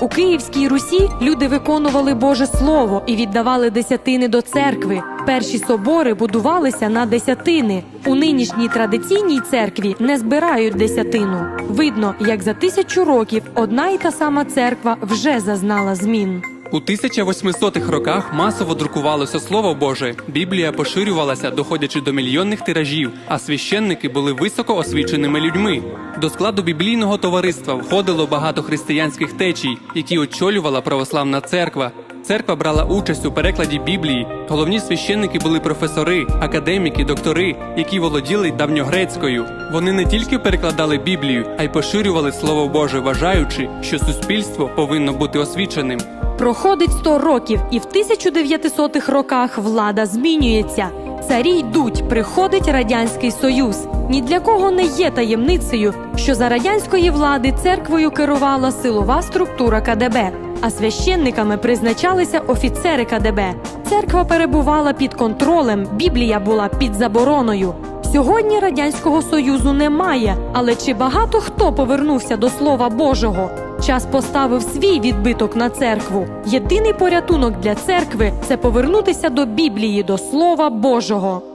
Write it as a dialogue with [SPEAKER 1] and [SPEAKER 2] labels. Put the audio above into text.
[SPEAKER 1] У Київській Русі люди виконували Боже Слово і віддавали десятини до церкви. Перші собори будувалися на десятини. У нинішній традиційній церкві не збирають десятину. Видно, як за тисячу років одна і та сама церква вже зазнала змін.
[SPEAKER 2] У 1800-х роках масово друкувалося Слово Боже. Біблія поширювалася, доходячи до мільйонних тиражів, а священники були високо освіченими людьми. До складу біблійного товариства входило багато християнських течій, які очолювала православна церква. Церква брала участь у перекладі Біблії. Головні священники були професори, академіки, доктори, які володіли давньогрецькою. Вони не тільки перекладали Біблію, а й поширювали Слово Боже, вважаючи, що суспільство повинно бути освіченим.
[SPEAKER 1] Проходить 100 років, і в 1900-х роках влада змінюється. Царі йдуть, приходить радянський союз. Ні для кого не є таємницею, що за радянської влади церквою керувала силова структура КДБ, а священниками призначалися офіцери КДБ. Церква перебувала під контролем, Біблія була під забороною. Сьогодні радянського союзу немає, але чи багато хто повернувся до Слова Божого? Час поставив свій відбиток на церкву. Єдиний порятунок для церкви це повернутися до Біблії, до Слова Божого.